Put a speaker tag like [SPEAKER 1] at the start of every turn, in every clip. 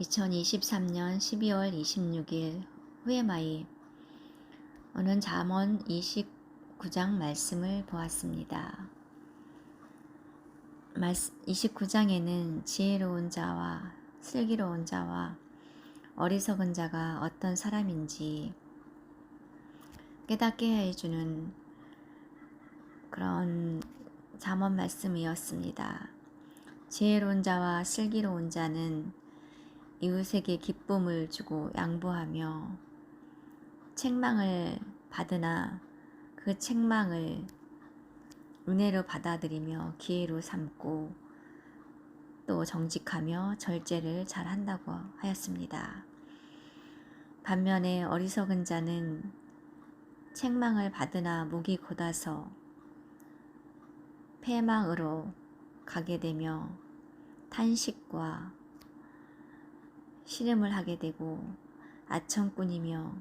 [SPEAKER 1] 2023년 12월 26일 후에마이 오늘 잠언 29장 말씀을 보았습니다. 29장에는 지혜로운 자와 슬기로운 자와 어리석은 자가 어떤 사람인지 깨닫게 해주는 그런 잠언 말씀이었습니다. 지혜로운 자와 슬기로운 자는 이웃에게 기쁨을 주고 양보하며 책망을 받으나 그 책망을 은혜로 받아들이며 기회로 삼고 또 정직하며 절제를 잘 한다고 하였습니다. 반면에 어리석은 자는 책망을 받으나 목이 곧아서 패망으로 가게 되며 탄식과 시름을 하게 되고 아청꾼이며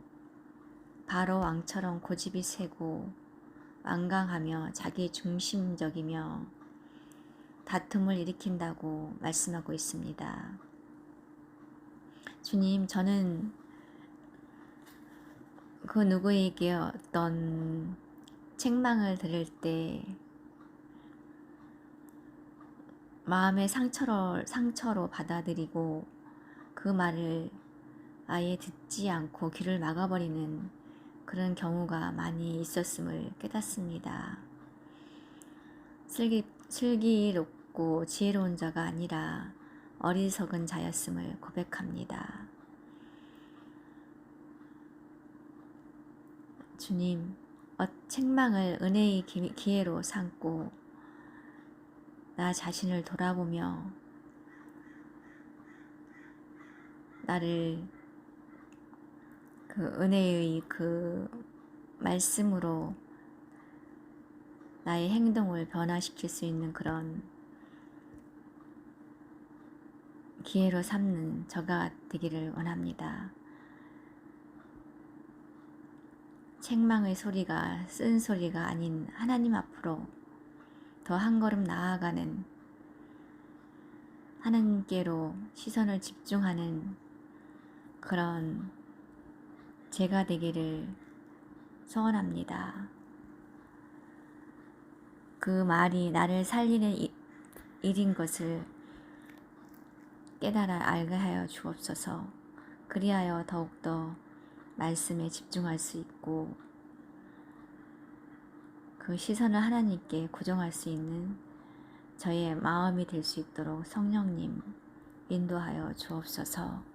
[SPEAKER 1] 바로 왕처럼 고집이 세고 완강하며 자기 중심적이며 다툼을 일으킨다고 말씀하고 있습니다. 주님, 저는 그 누구에게 어떤 책망을 들을 때 마음의 상처로, 상처로 받아들이고 그 말을 아예 듣지 않고 귀를 막아버리는 그런 경우가 많이 있었음을 깨닫습니다. 슬기, 슬기롭고 지혜로운 자가 아니라 어리석은 자였음을 고백합니다. 주님, 어, 책망을 은혜의 기회로 삼고 나 자신을 돌아보며 나를 그 은혜의 그 말씀으로 나의 행동을 변화시킬 수 있는 그런 기회로 삼는 저가 되기를 원합니다. 책망의 소리가 쓴 소리가 아닌 하나님 앞으로 더 한 걸음 나아가는 하나님께로 시선을 집중하는 그런 제가 되기를 소원합니다. 그 말이 나를 살리는 일인 것을 깨달아 알게 하여 주옵소서. 그리하여 더욱더 말씀에 집중할 수 있고 그 시선을 하나님께 고정할 수 있는 저의 마음이 될 수 있도록 성령님 인도하여 주옵소서.